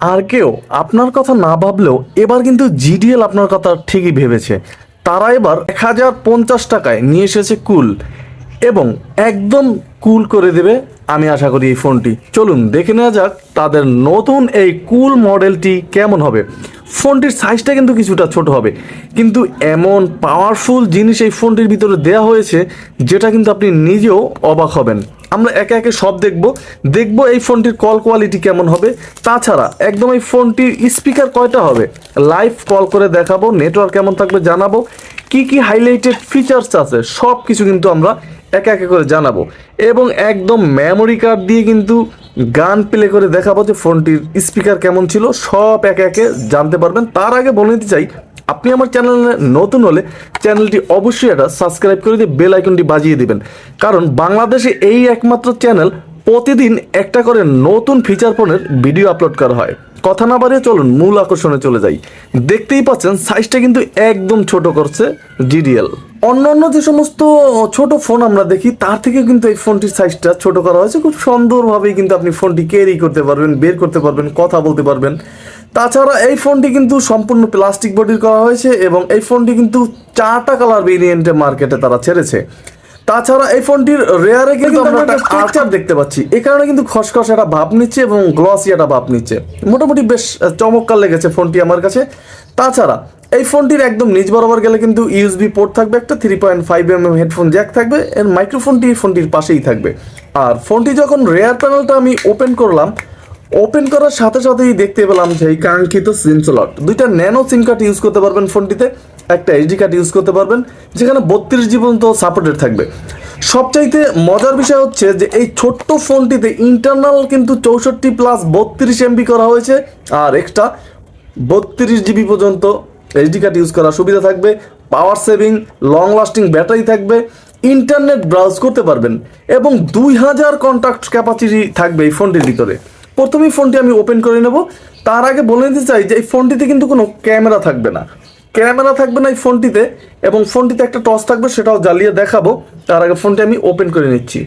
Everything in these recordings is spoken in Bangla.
আর কেউ আপনার কথা না ভাবলেও এবার কিন্তু জিডিএল আপনার কথা ঠিকই ভেবেছে। তারা এবার এক হাজার পঞ্চাশ টাকায় নিয়ে এসেছে কুল এবং একদম কুল করে দেবে আমি আশা করি এই ফোনটি। চলুন দেখে নেওয়া যাক তাদের নতুন এই কুল মডেলটি কেমন হবে। ফোনটির সাইজটা কিন্তু কিছুটা ছোট হবে, কিন্তু এমন পাওয়ারফুল জিনিস এই ফোনটির ভিতরে দেওয়া হয়েছে যেটা কিন্তু আপনি নিজেও অবাক হবেন। আমরা একে একে সব দেখব। দেখব এই ফোনটির কল কোয়ালিটি কেমন হবে। তাছাড়া একদম এই ফোনটির স্পিকার কয়টা হবে? লাইভ কল করে দেখাবো নেটওয়ার্ক কেমন থাকবে জানাব। কি কি হাইলাইটেড ফিচার্স আছে সব কিছু কিন্তু আমরা একে একে করে জানাব। এবং একদম মেমোরি কার্ড দিয়ে কিন্তু গান প্লে করে দেখাবো যে ফোনটির স্পিকার কেমন ছিল, সব একে একে জানতে পারবেন। তার আগে বলে নিতে চাই, আপনি আমার চ্যানেলে নতুন হলে চ্যানেলটি অবশ্যই একটা সাবস্ক্রাইব করে দিয়ে বেল আইকনটি বাজিয়ে দিবেন। কারণ বাংলাদেশে এই একমাত্র চ্যানেল প্রতিদিন একটা করে নতুন ফিচার ফোনের ভিডিও আপলোড করা হয়। কথা না বাড়িয়ে চলুন, মূল আকর্ষণে চলে যাই। দেখতেই পাচ্ছেন সাইজটা কিন্তু একদম ছোট করছে জিডিএল অন্যান্য যে সমস্ত ছোট ফোন আমরা দেখি, তার থেকে কিন্তু এই ফোনটির সাইজটা ছোট করা হয়েছে। খুব সুন্দরভাবেই কিন্তু আপনি ফোনটি ক্যারি করতে পারবেন, বের করতে পারবেন, কথা বলতে পারবেন। তাছাড়া এই ফোনটি কিন্তু সম্পূর্ণ প্লাস্টিক বডির করা হয়েছে এবং এই ফোনটি কিন্তু চারটা কালার ভেরিয়েন্টে মার্কেটে তারা ছেড়েছে। তাছাড়া এই ফোনটির রেয়ারে কিন্তু আমরা একটা আর্চার দেখতে পাচ্ছি। এই কারণে কিন্তু খসখস একটা ভাব নিচ্ছে এবং গ্লসি একটা ভাব নিচ্ছে। মোটামুটি বেশ চমৎকার লেগেছে ফোনটি আমার কাছে। তাছাড়া এই ফোনটির একদম নিচ বরাবর গেলে কিন্তু ইউএসবি পোর্ট থাকবে একটা three point five M M headphone jack থাকবে এর মাইক্রোফোনটি ফোনটির পাশেই থাকবে। আর ফোনটি যখন রেয়ার প্যানেলটা আমি ওপেন করলাম ওপেন করার সাথে সাথেই দেখতে পেলাম যে এই কাঙ্ক্ষিত সিম স্লট দুইটা ন্যানো সিম কার্ড ইউজ করতে পারবেন ফোনটিতে। একটা এইচডি কার্ড ইউজ করতে পারবেন, যেখানে বত্রিশ জি পর্যন্ত সাপোর্টেড থাকবে। সবচাইতে মজার বিষয় হচ্ছে যে এই ছোট্ট ফোনটিতে ইন্টারনাল কিন্তু চৌষট্টি প্লাস বত্রিশ এমবি করা হয়েছে, আর এক্সট্রা বত্রিশ জিবি পর্যন্ত এইচডি কার্ড ইউজ করার সুবিধা থাকবে power saving long lasting battery থাকবে ইন্টারনেট ব্রাউজ করতে পারবেন, এবং দুই হাজার কন্ট্যাক্ট ক্যাপাসিটি থাকবে এই ফোনটির ভিতরে। প্রথমেই ফোনটি আমি ওপেন করে নেব। তার আগে বলে নিতে চাই যে এই ফোনটিতে কিন্তু কোনো ক্যামেরা থাকবে না। ক্যামেরা থাকবে না এই ফোনটিতে এবং ফোনটিতে একটা টস থাকবে, সেটাও জ্বালিয়ে দেখাবো। তার আগে ফোনটি আমি ওপেন করে নিচ্ছি।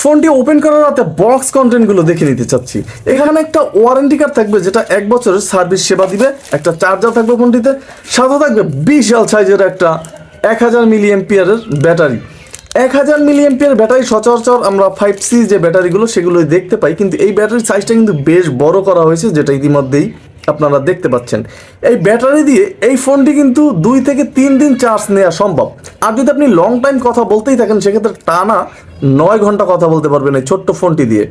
ফোনটি ওপেন করার রাতে বক্স কন্টেন্টগুলো দেখে নিতে চাচ্ছি। এখানে একটা ওয়ারেন্টি কার্ড থাকবে, যেটা এক বছরের সার্ভিস সেবা দিবে। একটা চার্জার থাকবে ফোনটিতে। সাথে থাকবে বিশাল সাইজের একটা এক হাজার মিলি এমপিয়ারের ব্যাটারি এক হাজার মিলি এমপিয়ার ব্যাটারি সচরাচর আমরা ফাইভ সি যে ব্যাটারিগুলো সেগুলোই দেখতে পাই। কিন্তু এই ব্যাটারির সাইজটা কিন্তু বেশ বড় করা হয়েছে, যেটা ইতিমধ্যেই আপনারা দেখতে পাচ্ছেন। এই ব্যাটারি দিয়ে এই ফোনটি কিন্তু দুই থেকে তিন দিন চার্জ নেওয়া সম্ভব। আর যদি আপনি লং টাইম কথা বলতেই থাকেন, সেক্ষেত্রে টানা নয় ঘণ্টা কথা বলতে পারবেন এই ছোট্ট ফোনটি দিয়ে।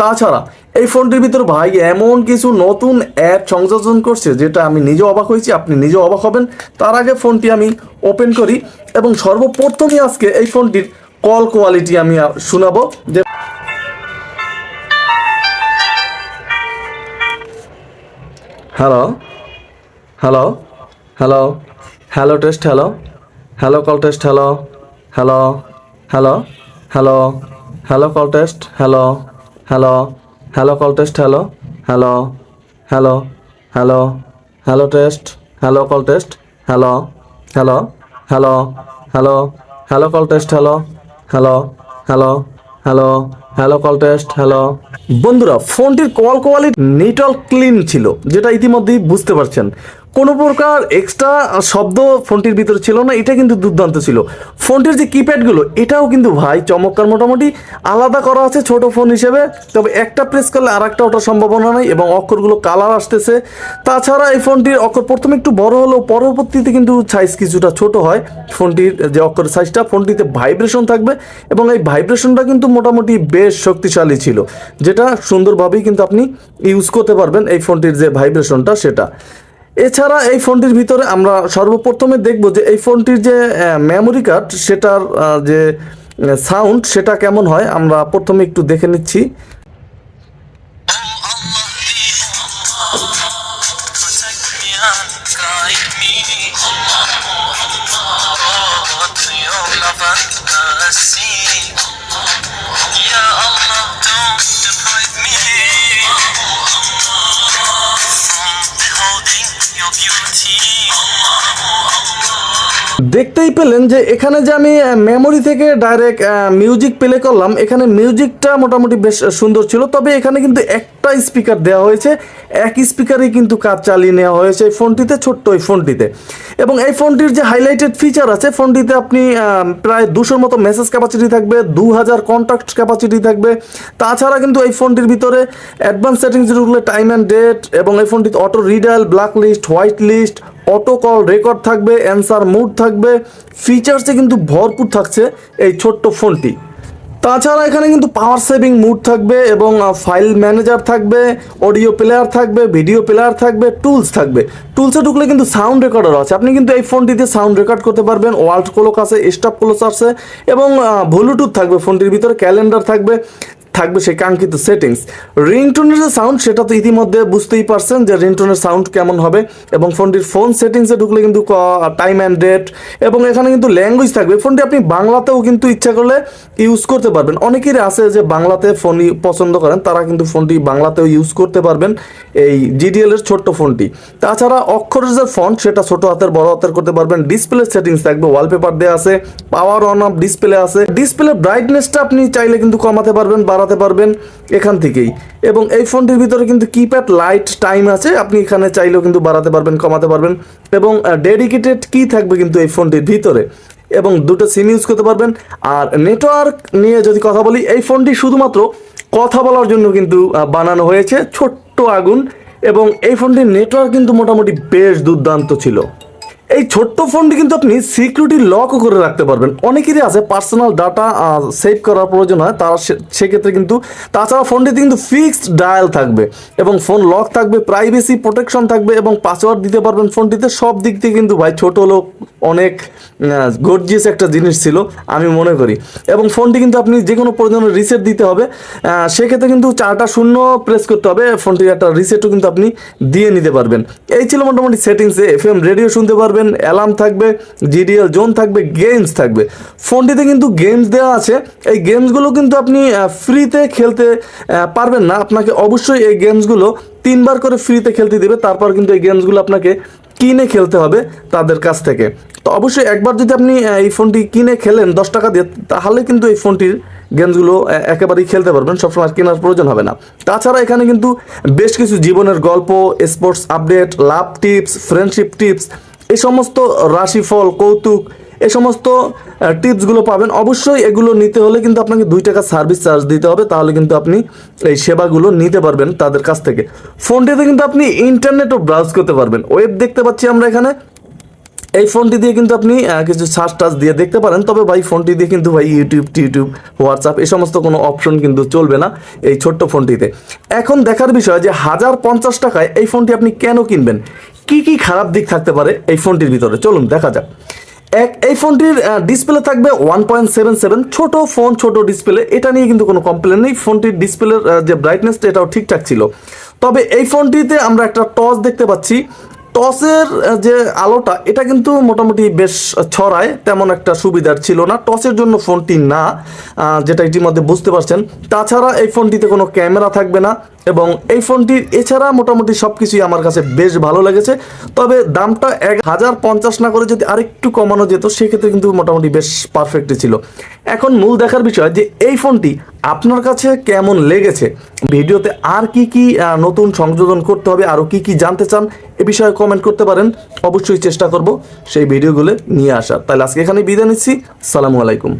তাছাড়া এই ফোনটির ভিতর ভাই এমন কিছু নতুন অ্যাপ সংযোজন করছে, যেটা আমি নিজেও অবাক হয়েছি, আপনি নিজেও অবাক হবেন। তার আগে ফোনটি আমি ওপেন করি এবং সর্বপ্রথমই আজকে এই ফোনটির কল কোয়ালিটি আমি শোনাবো, যে hello hello hello hello test hello hello call test hello hello hello hello hello call test hello hello hello call test hello hello hello hello hello test hello call test hello hello hello hello hello call test hello hello hello hello hello call test hello বন্ধুরা, ফোনটির কল কোয়ালিটি নেটওয়ার্ক ক্লিন ছিল, যেটা ইতিমধ্যেই বুঝতে পারছেন। কোনো প্রকার এক্সট্রা শব্দ ফোনটির ভিতরে ছিল না, এটা কিন্তু দুর্দান্ত ছিল। ফোনটির যে কিপ্যাডগুলো এটাও কিন্তু ভাই চমৎকার মোটামুটি। আলাদা করা আছে ছোট ফোন হিসেবে, তবে একটা প্রেস করলে আর একটা ওঠার সম্ভাবনা নাই এবং অক্ষরগুলো কালার আসতেছে। তাছাড়া এই ফোনটির অক্ষর প্রথমে একটু বড় হলেও পরবর্তীতে কিন্তু সাইজ কিছুটা ছোট হয়। ফোনটির যে অক্ষর সাইজটা ফোনটিতে ভাইব্রেশন থাকবে এবং এই ভাইব্রেশনটা কিন্তু মোটামুটি বেশ শক্তিশালী ছিল, যেটা সুন্দরভাবেই কিন্তু আপনি ইউজ করতে পারবেন এই ফোনটির যে ভাইব্রেশনটা সেটা। এছাড়া এই ফোনটির ভিতরে আমরা সর্বপ্রথমে দেখব যে এই ফোনটির যে মেমোরি কার্ড সেটার যে সাউন্ড সেটা কেমন হয়, আমরা প্রথমে একটু দেখে নিচ্ছি। দেখতেই পেলেন যে এখানে যে আমি মেমোরি থেকে ডাইরেক্ট মিউজিক প্লে করলাম, এখানে মিউজিকটা মোটামুটি বেশ সুন্দর ছিল। তবে এখানে কিন্তু একটা স্পিকার দেওয়া হয়েছে। এক স্পিকারেই কিন্তু কাজ চালিয়ে নেওয়া হয়েছে এই ফোনটিতে, ছোট্ট এই ফোনটিতে। এবং এই ফোনটির যে হাইলাইটেড ফিচার আছে, ফোনটিতে আপনি প্রায় দুশোর মতো মেসেজ ক্যাপাসিটি থাকবে দু হাজার কন্ট্যাক্ট ক্যাপাসিটি থাকবে। তাছাড়া কিন্তু এই ফোনটির ভিতরে অ্যাডভান্স সেটিংস ঢুকলে টাইম অ্যান্ড ডেট এবং এই ফোনটিতে auto redial black list white list auto call record থাকবে, অ্যান্সার মুড থাকবে, ফিচার্সে কিন্তু ভরপুর থাকছে এই ছোট্ট ফোনটি। তাছাড়া এখানে কিন্তু পাওয়ার সেভিং মুড থাকবে এবং ফাইল ম্যানেজার থাকবে অডিও প্লেয়ার থাকবে ভিডিও প্লেয়ার থাকবে টুলস থাকবে। টুলসে ঢুকলে কিন্তু সাউন্ড রেকর্ডার আছে। আপনি কিন্তু এই ফোনটিতে সাউন্ড রেকর্ড করতে পারবেন ওয়ার্ল্ড ক্লোক আছে স্টাফ ক্লোক আছে এবং ব্লুটুথ থাকবে ফোনটির ভিতরে ক্যালেন্ডার থাকবে। থাকবে সেই কাঙ্ক্ষিত সেটিংস রিংটোনের যে সাউন্ড সেটা তো ইতিমধ্যে বুঝতেই পারছেন যে রিংটোনের সাউন্ড কেমন হবে এবং ফোনটির ফোন সেটিংসে ঢুকলে কিন্তু টাইম অ্যান্ড ডেট এবং এখানে কিন্তু ল্যাঙ্গুয়েজ থাকবে। ফোনটি আপনি বাংলাতেও কিন্তু ইচ্ছা করলে ইউজ করতে পারবেন। অনেকেরই আছে যে বাংলাতে ফোন পছন্দ করেন, তারা কিন্তু ফোনটি বাংলাতেও ইউজ করতে পারবেন এই জিডিএল এর ছোট্ট ফোনটি। তাছাড়া অক্ষরের যে ফন্ট সেটা ছোট হাতের, বড় হাতের করতে পারবেন। ডিসপ্লে সেটিংস থাকবে ওয়ালপেপার দেওয়া আছে পাওয়ার অন অফ ডিসপ্লে আছে। ডিসপ্লে ব্রাইটনেসটা আপনি চাইলে কিন্তু কমাতে পারবেন বাড়াতে পারবেন এখান থেকেই। এবং এই ফোনটির ভিতরে কিন্তু কিপ্যাড লাইট টাইম আছে। আপনি এখানে চাইলেও কিন্তু বাড়াতে পারবেন, কমাতে পারবেন এবং ডেডিকেটেড কি থাকবে কিন্তু এই ফোনটির ভিতরে। এবং দুটো সিম ইউজ করতে পারবেন। আর নেটওয়ার্ক নিয়ে যদি কথা বলি, এই ফোনটি শুধুমাত্র কথা বলার জন্য কিন্তু বানানো হয়েছে। ছোট্ট আগুন। এবং এই ফোনটির নেটওয়ার্ক কিন্তু মোটামুটি বেশ দুর্দান্ত ছিল। এই ছোট্ট ফোনটি কিন্তু আপনি সিকিউরিটি লকও করে রাখতে পারবেন। অনেকেরই আছে পার্সোনাল ডাটা সেভ করার প্রয়োজন হয়, তারা সেক্ষেত্রে কিন্তু তাছাড়া ফোনটিতে কিন্তু ফিক্সড ডায়াল থাকবে এবং ফোন লক থাকবে প্রাইভেসি প্রোটেকশন থাকবে এবং পাসওয়ার্ড দিতে পারবেন ফোনটিতে। সব দিক থেকে কিন্তু ভাই ছোট হলেও অনেক গর্জিয়াস একটা জিনিস ছিল, আমি মনে করি। এবং ফোনটি কিন্তু আপনি যে কোনো প্রয়োজনে রিসেট দিতে হবে। সেক্ষেত্রে কিন্তু চারটা শূন্য প্রেস করতে হবে, ফোনটির একটা রিসেটও কিন্তু আপনি দিয়ে নিতে পারবেন। এই ছিল মোটামুটি সেটিংসে এফ এম রেডিও শুনতে পারবেন। অ্যালার্ম থাকবে জিডিএল জোন থাকবে গেমস থাকবে। ফোনটিতে কিন্তু গেমস দেওয়া আছে। এই গেমসগুলো কিন্তু আপনি ফ্রিতে খেলতে পারবেন না। আপনাকে অবশ্যই এই গেমসগুলো তিনবার করে ফ্রিতে খেলতে দিবে। তারপর কিন্তু এই গেমসগুলো আপনাকে কিনে খেলতে হবে তাদের কাছ থেকে। তো অবশ্যই একবার যদি আপনি এই ফোনটি কিনে খেলেন, দশ টাকা দিয়ে, তাহলে কিন্তু এই ফোনটির গেমসগুলো একেবারেই খেলতে পারবেন। সবসময় কেনার প্রয়োজন হবে না। তাছাড়া এখানে কিন্তু বেশ কিছু জীবনের গল্প sports update love tips friendship tips এই সমস্ত রাশিফল, কৌতুক, এই সমস্ত টিপসগুলো পাবেন। অবশ্যই এগুলো নিতে হলে কিন্তু আপনাকে দুই টাকা সার্ভিস চার্জ দিতে হবে। তাহলে কিন্তু আপনি এই সেবাগুলো নিতে পারবেন তাদের কাছ থেকে। ফোনটিতে কিন্তু আপনি ইন্টারনেটও ব্রাউজ করতে পারবেন। ওয়েব দেখতে পাচ্ছি আমরা এখানে। এই ফোনটি দিয়ে কিন্তু আপনি কিছু সার্চ টাচ দিয়ে দেখতে পারেন। তবে ভাই, ফোনটি দিয়ে কিন্তু ভাই ইউটিউব টিউটিউব হোয়াটসঅ্যাপ এই সমস্ত কোনো অপশন কিন্তু চলবে না এই ছোট্ট ফোনটিতে। এখন দেখার বিষয় যে হাজার পঞ্চাশ টাকায় এই ফোনটি আপনি কেন কিনবেন? কি কি খারাপ দিক থাকতে পারে এই ফোনটির ভিতরে? চলুন, দেখা যাক। এক, এই ফোনটির ডিসপ্লে থাকবে ওয়ান পয়েন্ট সেভেন সেভেন ছোটো ফোন, ছোট ডিসপ্লে এটা নিয়ে কিন্তু কোনো কমপ্লেন নেই। ফোনটির ডিসপ্লের যে ব্রাইটনেসটা এটাও ঠিকঠাক ছিল। তবে এই ফোনটিতে আমরা একটা টস দেখতে পাচ্ছি। টসের যে আলোটা, এটা কিন্তু মোটামুটি বেশ ছড়ায়, তেমন একটা সুবিধার ছিল না। টসের জন্য ফোনটি না যেটা ইতিমধ্যে বুঝতে পারছেন। তাছাড়া এই ফোনটিতে কোনো ক্যামেরা থাকবে না এবং এই ফোনটির এছাড়া মোটামুটি সব কিছুই আমার কাছে বেশ ভালো লেগেছে। তবে দামটা এক হাজার পঞ্চাশ না করে যদি আরেকটু কমানো যেত, সেক্ষেত্রে কিন্তু মোটামুটি বেশ পারফেক্টই ছিল। এখন মূল দেখার বিষয় যে এই ফোনটি আপনার কাছে কেমন লেগেছে? ভিডিওতে আর কি কি নতুন সংযোজন করতে হবে আরও কি কি জানতে চান এ বিষয়ে কমেন্ট করতে পারেন। অবশ্যই চেষ্টা করব সেই ভিডিওগুলো নিয়ে আসার। তাহলে আজকে এখানে বিদায় নিচ্ছি। সালামু আলাইকুম।